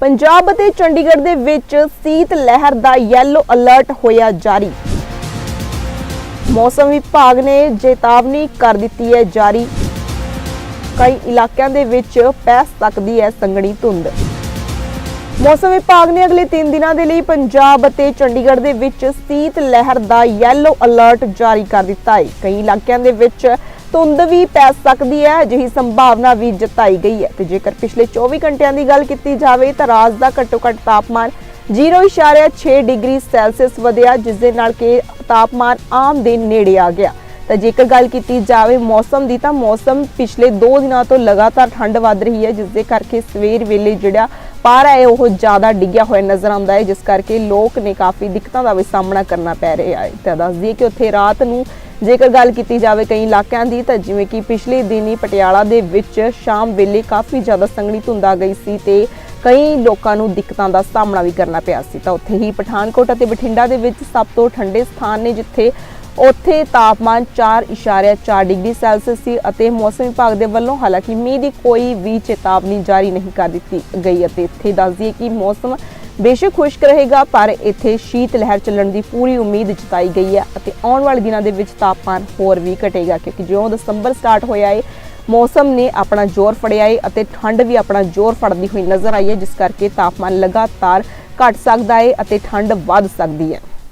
ਪੰਜਾਬ ਅਤੇ ਚੰਡੀਗੜ੍ਹ ਦੇ ਵਿੱਚ ਸੀਤ ਲਹਿਰ ਦਾ ਯੈਲੋ ਅਲਰਟ ਹੋਇਆ ਜਾਰੀ। ਮੌਸਮ ਵਿਭਾਗ ਨੇ ਚੇਤਾਵਨੀ ਕਰ ਦਿੱਤੀ ਹੈ ਜਾਰੀ। ਕਈ ਇਲਾਕਿਆਂ ਦੇ ਵਿੱਚ ਪੈ ਸਕਦੀ ਹੈ ਸੰਘਣੀ ਧੁੰਦ। ਮੌਸਮ ਵਿਭਾਗ ਨੇ ਅਗਲੇ 3 ਦਿਨਾਂ ਦੇ ਲਈ ਪੰਜਾਬ ਅਤੇ ਚੰਡੀਗੜ੍ਹ ਦੇ ਵਿੱਚ ਸੀਤ ਲਹਿਰ ਦਾ ਯੈਲੋ ਅਲਰਟ ਜਾਰੀ ਕਰ ਦਿੱਤਾ ਹੈ। ਕਈ ਇਲਾਕਿਆਂ ਦੇ ਵਿੱਚ ਧੁੰਦ ਵੀ ਪੈ ਸਕਦੀ ਹੈ, ਅਜਿਹੀ ਸੰਭਾਵਨਾ ਵੀ ਜਤਾਈ ਗਈ ਹੈ। ਤੇ ਜੇਕਰ ਪਿਛਲੇ 24 ਘੰਟਿਆਂ ਦੀ ਗੱਲ ਕੀਤੀ ਜਾਵੇ, ਤਾਂ ਰਾਜ ਦਾ ਘੱਟੋ ਘੱਟ ਤਾਪਮਾਨ 0.6 ਡਿਗਰੀ ਸੈਲਸੀਅਸ ਵਧਿਆ, ਜਿਸ ਦੇ ਨਾਲ ਕਿ ਤਾਪਮਾਨ ਆਮ ਦੇ ਨੇੜੇ ਆ ਗਿਆ। ਤਾਂ ਜੇਕਰ ਗੱਲ ਕੀਤੀ ਜਾਵੇ ਮੌਸਮ ਦੀ, ਤਾਂ ਮੌਸਮ ਪਿਛਲੇ 2 ਦਿਨਾਂ ਤੋਂ ਲਗਾਤਾਰ ਠੰਡ ਵੱਧ ਰਹੀ ਹੈ, ਜਿਸ ਦੇ ਕਰਕੇ ਸਵੇਰ ਵੇਲੇ ਜਿਹੜਾ ਪਾਰਾ ਹੈ ਉਹ ਜ਼ਿਆਦਾ ਡਿੱਗਿਆ ਹੋਇਆ ਨਜ਼ਰ ਆਉਂਦਾ ਹੈ, ਜਿਸ ਕਰਕੇ ਲੋਕ ਨੇ ਕਾਫੀ ਦਿੱਕਤਾਂ ਦਾ ਵੀ ਸਾਹਮਣਾ ਕਰਨਾ ਪੈ ਰਿਹਾ ਹੈ। ਤਾਂ ਦੱਸ ਦਈਏ ਕਿ ਉੱਥੇ ਰਾਤ ਨੂੰ ਜੇਕਰ ਗੱਲ ਕੀਤੀ ਜਾਵੇ ਕਈ ਇਲਾਕਿਆਂ ਦੀ, ਤਾਂ ਜਿਵੇਂ ਕਿ ਪਿਛਲੇ ਦਿਨੀ ਪਟਿਆਲਾ ਦੇ ਵਿੱਚ ਸ਼ਾਮ ਵੇਲੇ ਕਾਫੀ ਜ਼ਿਆਦਾ ਸੰਘਣੀ ਧੁੰਦ ਆ ਗਈ ਸੀ ਤੇ ਕਈ ਲੋਕਾਂ ਨੂੰ ਦਿੱਕਤਾਂ ਦਾ ਸਾਹਮਣਾ ਵੀ ਕਰਨਾ ਪਿਆ ਸੀ। ਤਾਂ ਉੱਥੇ ਹੀ ਪਠਾਨਕੋਟ ਅਤੇ ਬਠਿੰਡਾ ਦੇ ਵਿੱਚ ਸਭ ਤੋਂ ਠੰਡੇ ਸਥਾਨ ਨੇ, ਜਿੱਥੇ ਉੱਥੇ ਤਾਪਮਾਨ 4.4 ਡਿਗਰੀ ਸੈਲਸੀਅਸ ਸੀ ਅਤੇ ਮੌਸਮ ਵਿਭਾਗ ਦੇ ਵੱਲੋਂ ਹਾਲਾਂਕਿ ਮੀਂਹ ਦੀ ਕੋਈ ਵੀ ਚੇਤਾਵਨੀ ਜਾਰੀ ਨਹੀਂ ਕਰ ਦਿੱਤੀ ਗਈ ਅਤੇ ਇੱਥੇ ਦੱਸ ਦਈਏ ਕਿ ਮੌਸਮ ਬੇਸ਼ੱਕ ਖੁਸ਼ਕ ਰਹੇਗਾ, ਪਰ ਇੱਥੇ ਸ਼ੀਤ ਲਹਿਰ ਚੱਲਣ ਦੀ ਪੂਰੀ ਉਮੀਦ ਜਤਾਈ ਗਈ ਹੈ ਅਤੇ ਆਉਣ ਵਾਲੇ ਦਿਨਾਂ ਦੇ ਵਿੱਚ ਤਾਪਮਾਨ ਹੋਰ ਵੀ ਘਟੇਗਾ, ਕਿਉਂਕਿ ਜਿਉਂ ਦਸੰਬਰ ਸਟਾਰਟ ਹੋਇਆ ਹੈ ਮੌਸਮ ਨੇ ਆਪਣਾ ਜ਼ੋਰ ਫੜਿਆ ਹੈ ਅਤੇ ਠੰਡ ਵੀ ਆਪਣਾ ਜ਼ੋਰ ਫੜਦੀ ਹੋਈ ਨਜ਼ਰ ਆਈ ਹੈ, ਜਿਸ ਕਰਕੇ ਤਾਪਮਾਨ ਲਗਾਤਾਰ ਘਟ ਸਕਦਾ ਹੈ ਅਤੇ ਠੰਡ ਵੱਧ ਸਕਦੀ ਹੈ।